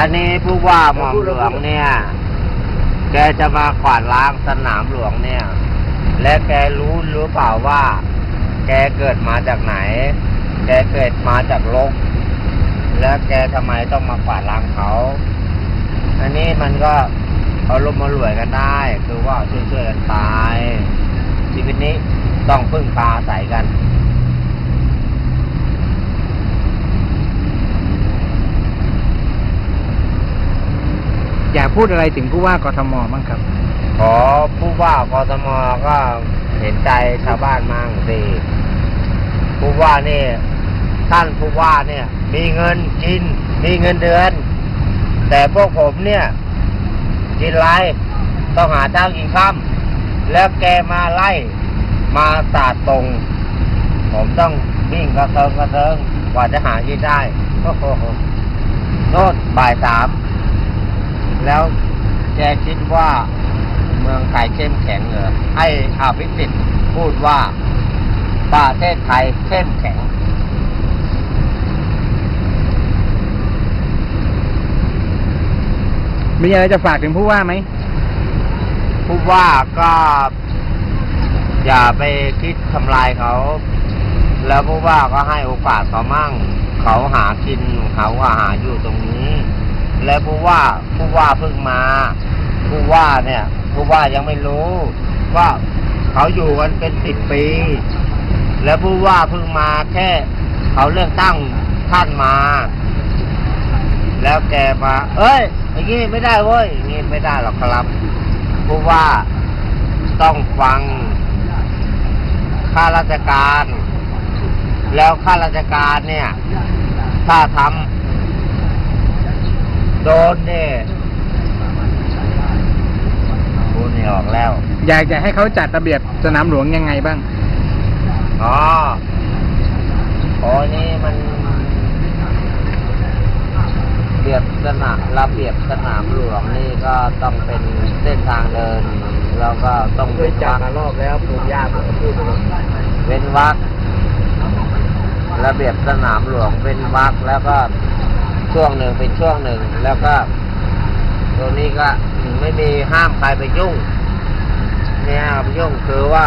อันนี้ผู้ว่าหม่อมหลวงเนี่ย แกจะมากวาดล้างสนามหลวงเนี่ย และแกรู้หรือเปล่าว่า แกเกิดมาจากไหน แกเกิดมาจากโลก แล้วแกทำไมต้องมากวาดล้างเขา อันนี้มันก็เอารมณ์มารวยกันได้ คือว่าช่วยๆกันไปชีวิตนี้ต้องพึ่งพาอาศัยกัน อยาก พูดอะไรถึงผู้ว่ากทมบ้างครับ ขอผู้ว่ากทมก็เห็นใจชาวบ้านมั่งสิผู้ว่านี่ท่านผู้ว่าเนี่ย มีเงินกิน มีเงินเดือน แต่พวกผมเนี่ย กินไรต้องหาเจ้ากินข้ามแล้วแกมาไล่มาสาดตรง ผมต้องวิ่งกระเทิงกระเทิงกว่าจะหากินได้โอ้โหโน่นบ่ายสาม แล้วแกคิดว่าเมืองไทยเข้มแข็งเหรอให้อภิสิทธิ์พูดว่าประเทศไทยเข้มแข็ง มีอะไรจะฝากถึงผู้ว่าไหมผู้ว่าก็ อย่าไปคิดทำลายเขา แล้วผู้ว่าก็ให้โอกาสเขามั่ง เขาหากินเขาก็หาอยู่ตรงนี้ แล้วผู้ว่าผู้ว่าเพิ่งมาผู้ว่าเนี่ยผู้ว่ายังไม่รู้ว่าเขาอยู่กันเป็นสิบปี แล้วผู้ว่าเพิ่งมาแค่เขาเลือกตั้งท่านมา แล้วแกมา เอ้ยอย่างงี้ไม่ได้เว้ยอย่างงี้ไม่ได้หรอกครับผู้ว่าต้องฟังข้าราชการ แล้วข้าราชการเนี่ย ถ้าทำ โดนเนี่ยพูดไม่ออกแล้ว อยากจะให้เขาจัดระเบียบสนามหลวงยังไงบ้าง อ๋อโอ้นี่มันเบียบสนามระเบียบสนามหลวงนี่ก็ต้องเป็นเส้นทางเดิน แล้วก็ต้องเว้นวรรครอบแล้วปลูกหญ้าผมพูดไปเว้นวรรคระเบียบสนามหลวงเว้นวรรคแล้วก็ ช่วงหนึ่งเป็นช่วงหนึ่ง แล้วก็ตรงนี้ก็ไม่มีห้ามใครไปยุ่งเนี่ยไปยุ่งคือว่า